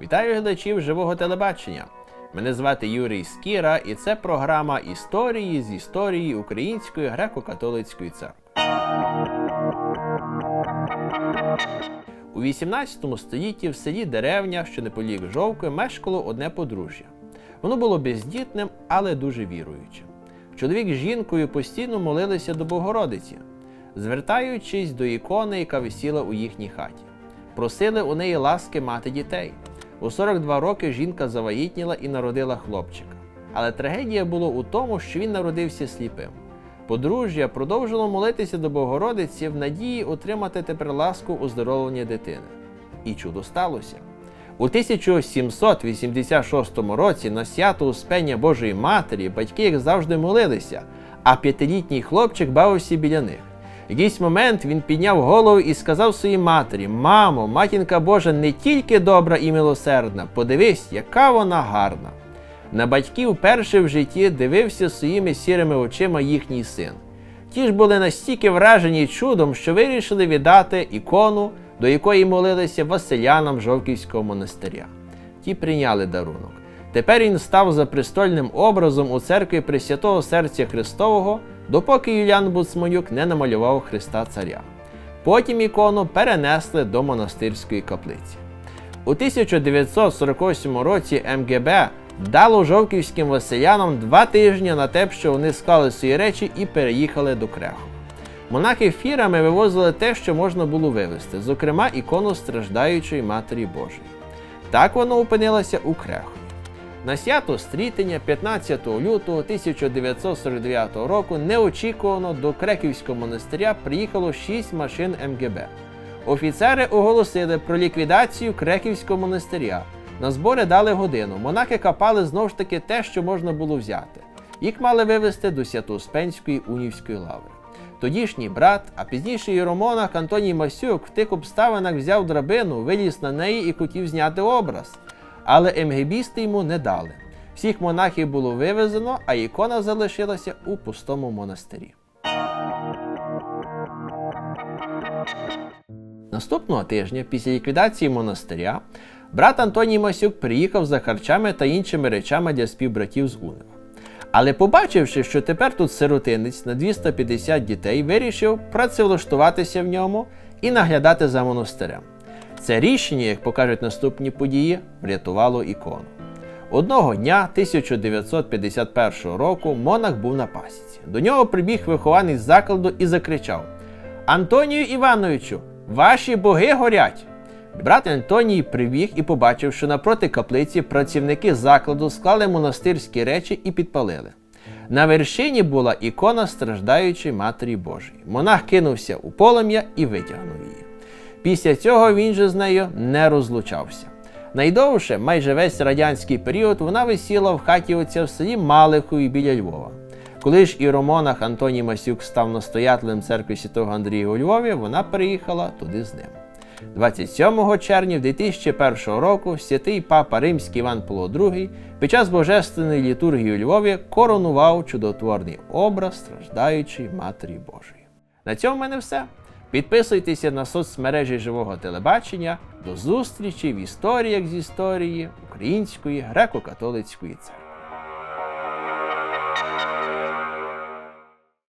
Вітаю глядачів живого телебачення. Мене звати Юрій Скіра, і це програма історії з історії Української греко-католицької церкви. У 18 столітті в селі Деревня, що неподалік Жовки, мешкало одне подружжя. Воно було бездітним, але дуже віруючим. Чоловік з жінкою постійно молилися до Богородиці, звертаючись до ікони, яка висіла у їхній хаті. Просили у неї ласки мати дітей. У 42 роки жінка завагітніла і народила хлопчика. Але трагедія була у тому, що він народився сліпим. Подружжя продовжило молитися до Богородиці в надії отримати тепер ласку оздоровлення дитини. І чудо сталося. У 1786 році на свято Успення Божої Матері батьки, як завжди, молилися, а п'ятилітній хлопчик бавився біля них. В якийсь момент він підняв голову і сказав своїй матері: Мамо, матінка Божа не тільки добра і милосердна, подивись, яка вона гарна. На батьків перше в житті дивився своїми сірими очима їхній син. Ті ж були настільки вражені чудом, що вирішили віддати ікону, до якої молилися Василянам Жовківського монастиря. Ті прийняли дарунок. Тепер він став за престольним образом у церкві Пресвятого Серця Христового, допоки Юліан Буцманюк не намалював Христа Царя. Потім ікону перенесли до монастирської каплиці. У 1948 році МГБ дало жовківським василянам два тижні на те, що вони склали свої речі і переїхали до Креху. Монахи фірами вивозили те, що можна було вивезти, зокрема ікону страждаючої Матері Божої. Так воно опинилося у Креху. На свято стрітення 15 лютого 1949 року неочікувано до Креківського монастиря приїхало 6 машин МГБ. Офіцери оголосили про ліквідацію Креківського монастиря. На збори дали годину. Монахи капали знову ж таки те, що можна було взяти. Їх мали вивезти до Свято-Успенської унівської лаври. Тодішній брат, а пізніше іеромонах Антоній Масюк в тих обставинах взяв драбину, виліз на неї і хотів зняти образ. Але МГБісти йому не дали. Всіх монахів було вивезено, а ікона залишилася у пустому монастирі. Наступного тижня, після ліквідації монастиря, брат Антоній Масюк приїхав за харчами та іншими речами для співбратів з Унева. Але побачивши, що тепер тут сиротинець на 250 дітей, вирішив працевлаштуватися в ньому і наглядати за монастирем. Це рішення, як покажуть наступні події, врятувало ікону. Одного дня 1951 року монах був на пасіці. До нього прибіг вихованець закладу і закричав: Антонію Івановичу, ваші боги горять! Брат Антоній прибіг і побачив, що напроти каплиці працівники закладу склали монастирські речі і підпалили. На вершині була ікона страждаючої Матері Божої. Монах кинувся у полум'я і витягнув її. Після цього він же з нею не розлучався. Найдовше, майже весь радянський період, вона висіла в хаті отця в селі Малихові біля Львова. Коли ж іеромонах Антоній Масюк став настоятелем церкви Святого Андрія у Львові, вона переїхала туди з ним. 27 червня 2001 року святий папа Римський Іван Павло II під час божественної літургії у Львові коронував чудотворний образ страждаючої Матері Божої. На цьому в мене все. Підписуйтеся на соцмережі живого телебачення. До зустрічі в історіях з історії Української греко-католицької церкви.